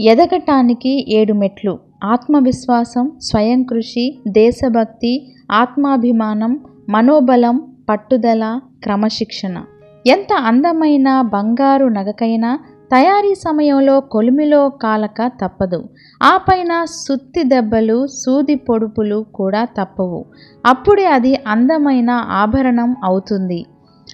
ఎదగటానికి ఏడు మెట్లు. ఆత్మవిశ్వాసం స్వయం కృషి దేశభక్తి ఆత్మాభిమానం మనోబలం పట్టుదల క్రమశిక్షణ. ఎంత అందమైన బంగారు నగకైనా తయారీ సమయంలో కొలిమిలో కాలక తప్పదు. ఆ పైన సుత్తి దెబ్బలు సూది పొడుపులు కూడా తప్పవు. అప్పుడే అది అందమైన ఆభరణం అవుతుంది.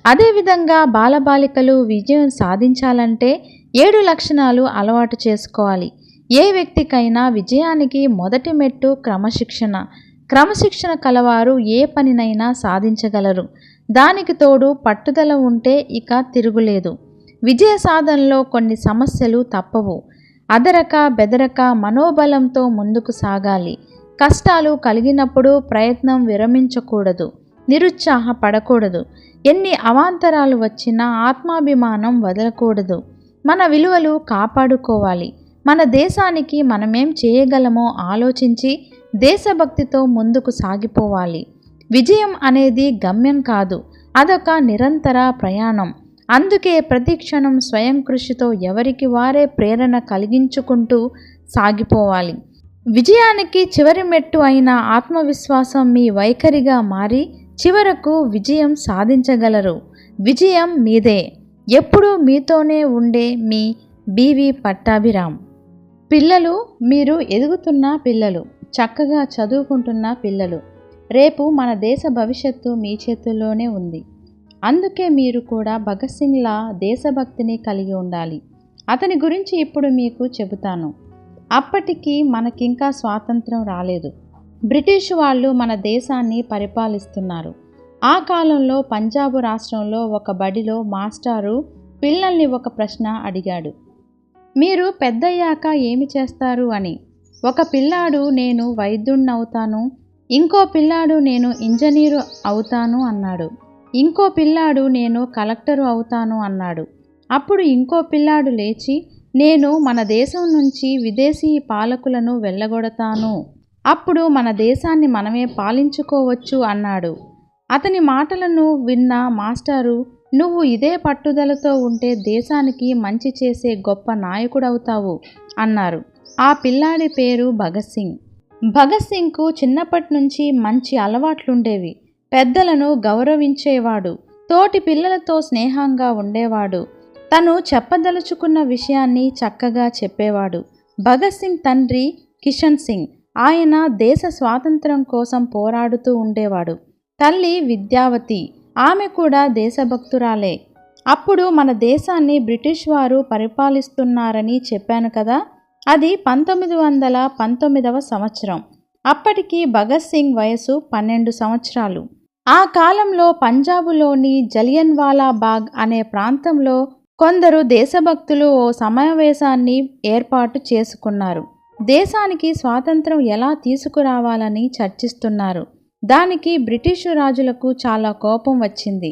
అదేవిధంగా బాలబాలికలు విజయం సాధించాలంటే ఏడు లక్షణాలు అలవాటు చేసుకోవాలి. ఏ వ్యక్తికైనా విజయానికి మొదటి మెట్టు క్రమశిక్షణ. క్రమశిక్షణ కలవారు ఏ పనినైనా సాధించగలరు. దానికి తోడు పట్టుదల ఉంటే ఇక తిరుగులేదు. విజయ సాధనలో కొన్ని సమస్యలు తప్పవు. అదరక బెదరక మనోబలంతో ముందుకు సాగాలి. కష్టాలు కలిగినప్పుడు ప్రయత్నం విరమించకూడదు. నిరుత్సాహపడకూడదు. ఎన్ని అవాంతరాలు వచ్చినా ఆత్మాభిమానం వదలకూడదు. మన విలువలు కాపాడుకోవాలి. మన దేశానికి మనమేం చేయగలమో ఆలోచించి దేశభక్తితో ముందుకు సాగిపోవాలి. విజయం అనేది గమ్యం కాదు అదొక నిరంతర ప్రయాణం. అందుకే ప్రతి క్షణం స్వయం కృషితో ఎవరికి వారే ప్రేరణ కలిగించుకుంటూ సాగిపోవాలి. విజయానికి చివరి మెట్టు అయిన ఆత్మవిశ్వాసం మీ వైఖరిగా మారి చివరకు విజయం సాధించగలరు. విజయం మీదే. ఎప్పుడూ మీతోనే ఉండే మీ బీవి పట్టాభిరామ్. పిల్లలు మీరు ఎదుగుతున్న పిల్లలు చక్కగా చదువుకుంటున్న పిల్లలు రేపు మన దేశ భవిష్యత్తు మీ చేతుల్లోనే ఉంది. అందుకే మీరు కూడా భగత్ సింగ్లా దేశభక్తిని కలిగి ఉండాలి. అతని గురించి ఇప్పుడు మీకు చెబుతాను. అప్పటికి మనకింకా స్వాతంత్రం రాలేదు. బ్రిటిష్ వాళ్ళు మన దేశాన్ని పరిపాలిస్తున్నారు. ఆ కాలంలో పంజాబు రాష్ట్రంలో ఒక బడిలో మాస్టారు పిల్లల్ని ఒక ప్రశ్న అడిగాడు. మీరు పెద్దయ్యాక ఏమి చేస్తారు అని. ఒక పిల్లాడు నేను వైద్యుణ్ణవుతాను. ఇంకో పిల్లాడు నేను ఇంజనీరు అవుతాను అన్నాడు. ఇంకో పిల్లాడు నేను కలెక్టరు అవుతాను అన్నాడు. అప్పుడు ఇంకో పిల్లాడు లేచి నేను మన దేశం నుంచి విదేశీ పాలకులను వెళ్ళగొడతాను. అప్పుడు మన దేశాన్ని మనమే పాలించుకోవచ్చు అన్నాడు. అతని మాటలను విన్న మాస్టారు నువ్వు ఇదే పట్టుదలతో ఉంటే దేశానికి మంచి చేసే గొప్ప నాయకుడవుతావు అన్నారు. ఆ పిల్లాడి పేరు భగత్ సింగ్. భగత్ సింగ్కు చిన్నప్పటి నుంచి మంచి అలవాట్లుండేవి. పెద్దలను గౌరవించేవాడు. తోటి పిల్లలతో స్నేహంగా ఉండేవాడు. తను చెప్పదలుచుకున్న విషయాన్ని చక్కగా చెప్పేవాడు. భగత్ సింగ్ తండ్రి కిషన్ సింగ్. ఆయన దేశ స్వాతంత్రం కోసం పోరాడుతూ ఉండేవాడు. తల్లి విద్యావతి. ఆమె కూడా దేశభక్తురాలే. అప్పుడు మన దేశాన్ని బ్రిటిష్ వారు పరిపాలిస్తున్నారని చెప్పాను కదా? అది పంతొమ్మిది వందల పంతొమ్మిదవ సంవత్సరం. అప్పటికి భగత్ సింగ్ వయసు పన్నెండు సంవత్సరాలు. ఆ కాలంలో పంజాబులోని జలియన్వాలా బాగ్ అనే ప్రాంతంలో కొందరు దేశభక్తులు ఓ సమావేశాన్ని ఏర్పాటు చేసుకున్నారు. దేశానికి స్వాతంత్రం ఎలా తీసుకురావాలని చర్చిస్తున్నారు. దానికి బ్రిటిషు రాజులకు చాలా కోపం వచ్చింది.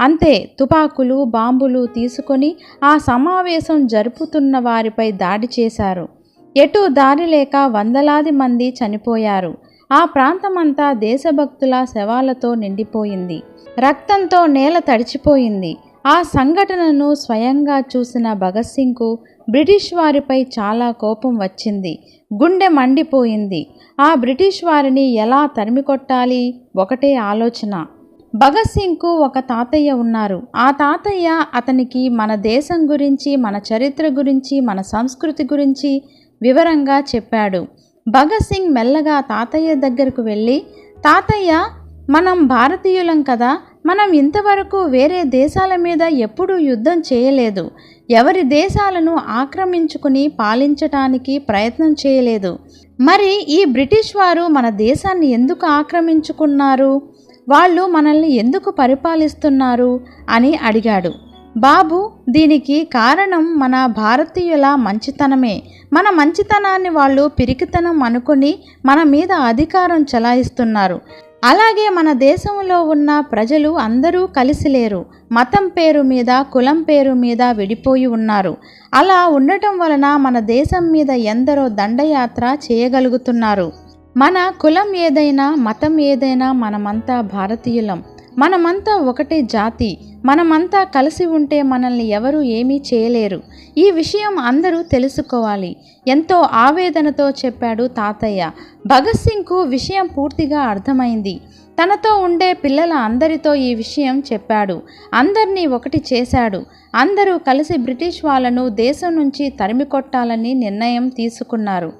అంతే తుపాకులు బాంబులు తీసుకొని ఆ సమావేశం జరుపుతున్న వారిపై దాడి చేశారు. ఎటు దారి లేక వందలాది మంది చనిపోయారు. ఆ ప్రాంతమంతా దేశభక్తుల శవాలతో నిండిపోయింది. రక్తంతో నేల తడిచిపోయింది. ఆ సంఘటనను స్వయంగా చూసిన భగత్ సింగ్కు బ్రిటిష్ వారిపై చాలా కోపం వచ్చింది. గుండె మండిపోయింది. ఆ బ్రిటిష్ వారిని ఎలా తరిమికొట్టాలి ఒకటే ఆలోచన. భగత్ సింగ్కు ఒక తాతయ్య ఉన్నారు. ఆ తాతయ్య అతనికి మన దేశం గురించి మన చరిత్ర గురించి మన సంస్కృతి గురించి వివరంగా చెప్పాడు. భగత్ సింగ్ మెల్లగా తాతయ్య దగ్గరకు వెళ్ళి తాతయ్య మనం భారతీయులం కదా. మనం ఇంతవరకు వేరే దేశాల మీద ఎప్పుడూ యుద్ధం చేయలేదు. ఎవరి దేశాలను ఆక్రమించుకుని పాలించటానికి ప్రయత్నం చేయలేదు. మరి ఈ బ్రిటిష్ వారు మన దేశాన్ని ఎందుకు ఆక్రమించుకున్నారు? వాళ్ళు మనల్ని ఎందుకు పరిపాలిస్తున్నారు? అని అడిగాడు. బాబు దీనికి కారణం మన భారతీయుల మంచితనమే. మన మంచితనాన్ని వాళ్ళు పిరికితనం అనుకుని మన మీద అధికారం చలాయిస్తున్నారు. అలాగే మన దేశంలో ఉన్న ప్రజలు అందరూ కలిసి లేరు. మతం పేరు మీద కులం పేరు మీద విడిపోయి ఉన్నారు. అలా ఉండటం వలన మన దేశం మీద ఎందరో దండయాత్ర చేయగలుగుతున్నారు. మన కులం ఏదైనా మతం ఏదైనా మనమంతా భారతీయులం. మనమంతా ఒకటే జాతి. మనమంతా కలిసి ఉంటే మనల్ని ఎవరు ఏమీ చేయలేరు. ఈ విషయం అందరూ తెలుసుకోవాలి. ఎంతో ఆవేదనతో చెప్పాడు తాతయ్య. భగత్ సింగ్కు విషయం పూర్తిగా అర్థమైంది. తనతో ఉండే పిల్లల అందరితో ఈ విషయం చెప్పాడు. అందరినీ ఒకటి చేశాడు. అందరూ కలిసి బ్రిటిష్ వాళ్ళను దేశం నుంచి తరిమి కొట్టాలని నిర్ణయం తీసుకున్నారు.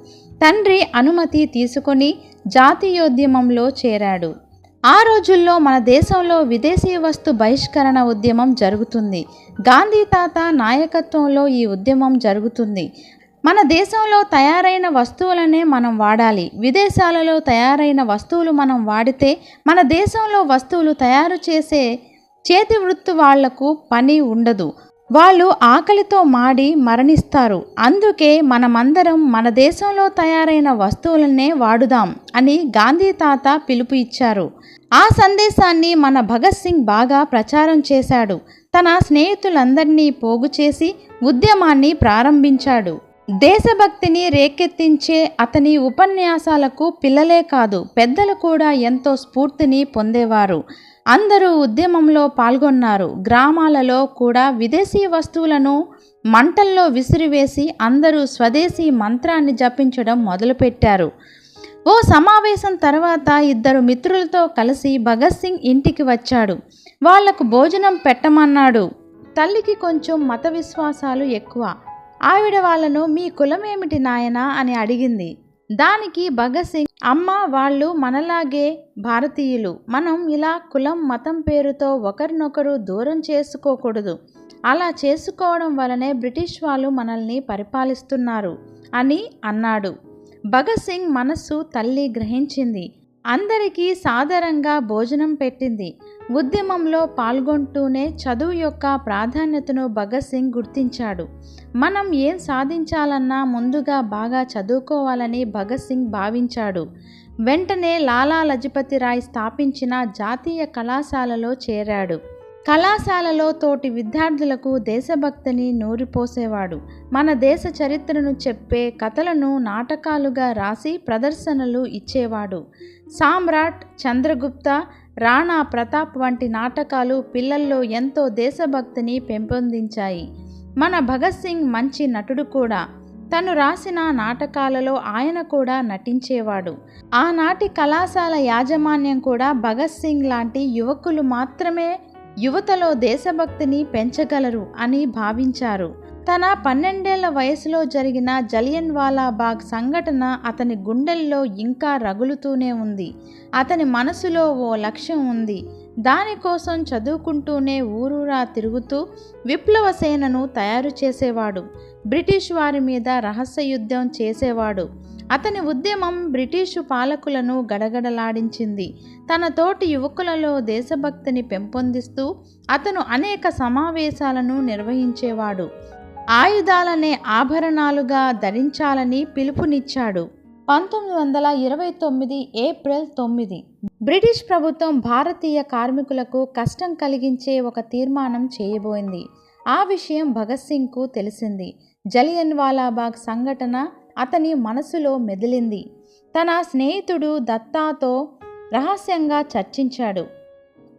తండ్రి అనుమతి తీసుకొని జాతీయోద్యమంలో చేరాడు. ఆ రోజుల్లో మన దేశంలో విదేశీ వస్తు బహిష్కరణ ఉద్యమం జరుగుతుంది. గాంధీ తాత నాయకత్వంలో ఈ ఉద్యమం జరుగుతుంది. మన దేశంలో తయారైన వస్తువులనే మనం వాడాలి. విదేశాలలో తయారైన వస్తువులు మనం వాడితే మన దేశంలో వస్తువులు తయారు చేసే చేతి వృత్తి వాళ్ళకు పని ఉండదు. వాళ్ళు ఆకలితో మాడి మరణిస్తారు. అందుకే మనమందరం మన దేశంలో తయారైన వస్తువులనే వాడుదాం అని గాంధీ తాత పిలుపు ఇచ్చారు. ఆ సందేశాన్ని మన భగత్ సింగ్ బాగా ప్రచారం చేశాడు. తన స్నేహితులందరినీ పోగు చేసి ఉద్యమాన్ని ప్రారంభించాడు. దేశభక్తిని రేకెత్తించే అతని ఉపన్యాసాలకు పిల్లలే కాదు పెద్దలు కూడా ఎంతో స్ఫూర్తిని పొందేవారు. అందరూ ఉద్యమంలో పాల్గొన్నారు. గ్రామాలలో కూడా విదేశీ వస్తువులను మంటల్లో విసిరివేసి అందరూ స్వదేశీ మంత్రాన్ని జపించడం మొదలుపెట్టారు. ఓ సమావేశం తర్వాత ఇద్దరు మిత్రులతో కలిసి భగత్ సింగ్ ఇంటికి వచ్చాడు. వాళ్ళకు భోజనం పెట్టమన్నాడు. తల్లికి కొంచెం మత విశ్వాసాలు ఎక్కువ. ఆవిడ వాళ్ళను మీ కులమేమిటి నాయనా? అని అడిగింది. దానికి భగత్ సింగ్ అమ్మ వాళ్ళు మనలాగే భారతీయులు. మనం ఇలా కులం మతం పేరుతో ఒకరినొకరు దూరం చేసుకోకూడదు. అలా చేసుకోవడం వలనే బ్రిటిష్ వాళ్ళు మనల్ని పరిపాలిస్తున్నారు అని అన్నాడు. భగత్ సింగ్ మనస్సు తల్లి గ్రహించింది. అందరికీ సాదరంగా భోజనం పెట్టింది. ఉద్యమంలో పాల్గొంటూనే చదువు యొక్క ప్రాధాన్యతను భగత్ సింగ్ గుర్తించాడు. మనం ఏం సాధించాలన్నా ముందుగా బాగా చదువుకోవాలని భగత్ సింగ్ భావించాడు. వెంటనే లాలా లజపతి రాయ్ స్థాపించిన జాతీయ కళాశాలలో చేరాడు. కళాశాలలో తోటి విద్యార్థులకు దేశభక్తిని నూరిపోసేవాడు. మన దేశ చరిత్రను చెప్పే కథలను నాటకాలుగా రాసి ప్రదర్శనలు ఇచ్చేవాడు. సామ్రాట్ చంద్రగుప్త రాణా ప్రతాప్ వంటి నాటకాలు పిల్లల్లో ఎంతో దేశభక్తిని పెంపొందించాయి. మన భగత్ సింగ్ మంచి నటుడు కూడా. తను రాసిన నాటకాలలో ఆయన కూడా నటించేవాడు. ఆనాటి కళాశాల యాజమాన్యం కూడా భగత్ సింగ్ లాంటి యువకులు మాత్రమే యువతలో దేశభక్తిని పెంచగలరు అని భావించారు. తన పన్నెండేళ్ళ వయసులో జరిగిన జలియన్ బాగ్ సంఘటన అతని గుండెల్లో ఇంకా రగులుతూనే ఉంది. అతని మనసులో ఓ లక్ష్యం ఉంది. దానికోసం చదువుకుంటూనే ఊరూరా తిరుగుతూ విప్లవ సేనను తయారు చేసేవాడు. బ్రిటిష్ వారి మీద రహస్య యుద్ధం చేసేవాడు. అతని ఉద్యమం బ్రిటిషు పాలకులను గడగడలాడించింది. తన తోటి యువకులలో దేశభక్తిని పెంపొందిస్తూ అతను అనేక సమావేశాలను నిర్వహించేవాడు. ఆయుధాలనే ఆభరణాలుగా ధరించాలని పిలుపునిచ్చాడు. పంతొమ్మిది వందల ఇరవై తొమ్మిది ఏప్రిల్ తొమ్మిది. బ్రిటిష్ ప్రభుత్వం భారతీయ కార్మికులకు కష్టం కలిగించే ఒక తీర్మానం చేయబోయింది. ఆ విషయం భగత్ సింగ్కు తెలిసింది. జలియన్వాలాబాగ్ సంఘటన అతని మనసులో మెదిలింది. తన స్నేహితుడు దత్తాతో రహస్యంగా చర్చించాడు.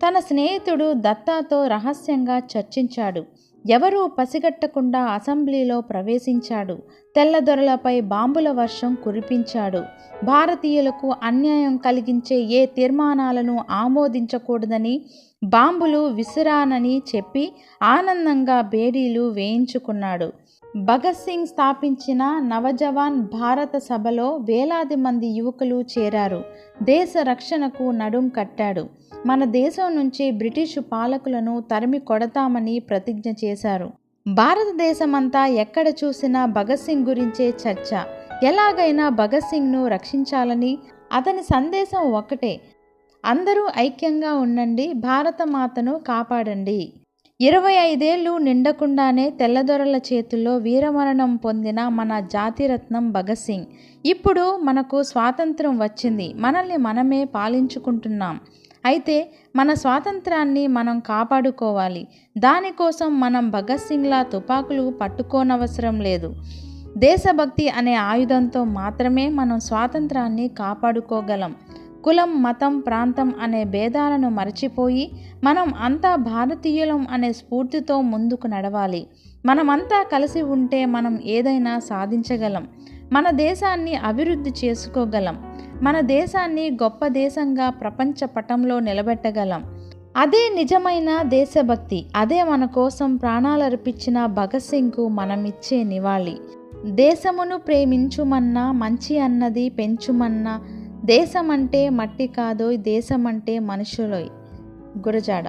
తన స్నేహితుడు దత్తాతో రహస్యంగా చర్చించాడు. ఎవరూ పసిగట్టకుండా అసెంబ్లీలో ప్రవేశించాడు. తెల్లదొరలపై బాంబుల వర్షం కురిపించాడు. భారతీయులకు అన్యాయం కలిగించే ఏ తీర్మానాలను ఆమోదించకూడదని బాంబులు విసిరానని చెప్పి ఆనందంగా బేడీలు వేయించుకున్నాడు. భగత్ సింగ్ స్థాపించిన నవజవాన్ భారత సభలో వేలాది మంది యువకులు చేరారు. దేశ రక్షణకు నడుం కట్టాడు. మన దేశం నుంచి బ్రిటిషు పాలకులను తరిమి కొడతామని ప్రతిజ్ఞ చేశారు. భారతదేశమంతా ఎక్కడ చూసినా భగత్ సింగ్ గురించే చర్చ. ఎలాగైనా భగత్ సింగ్ను రక్షించాలని అతని సందేశం ఒకటే అందరూ ఐక్యంగా ఉండండి భారతమాతను కాపాడండి. ఇరవై ఐదేళ్ళు నిండకుండానే తెల్లదొరల చేతుల్లో వీరమరణం పొందిన మన జాతిరత్నం భగత్ సింగ్. ఇప్పుడు మనకు స్వాతంత్రం వచ్చింది. మనల్ని మనమే పాలించుకుంటున్నాం. అయితే మన స్వాతంత్రాన్ని మనం కాపాడుకోవాలి. దానికోసం మనం భగత్ సింగ్లా తుపాకులు పట్టుకోనవసరం లేదు. దేశభక్తి అనే ఆయుధంతో మాత్రమే మనం స్వాతంత్రాన్ని కాపాడుకోగలం. కులం మతం ప్రాంతం అనే భేదాలను మరచిపోయి మనం అంతా భారతీయులం అనే స్ఫూర్తితో ముందుకు నడవాలి. మనమంతా కలిసి ఉంటే మనం ఏదైనా సాధించగలం. మన దేశాన్ని అభివృద్ధి చేసుకోగలం. మన దేశాన్ని గొప్ప దేశంగా ప్రపంచ పటంలో నిలబెట్టగలం. అదే నిజమైన దేశభక్తి అదే మన కోసం ప్రాణాలర్పించిన భగత్ సింగ్కు మనమిచ్చే నివాళి. దేశమును ప్రేమించుమన్నా మంచి అన్నది పెంచుమన్నా దేశమంటే మట్టి కాదోయ్ దేశమంటే మనుషులోయ్. గురజాడ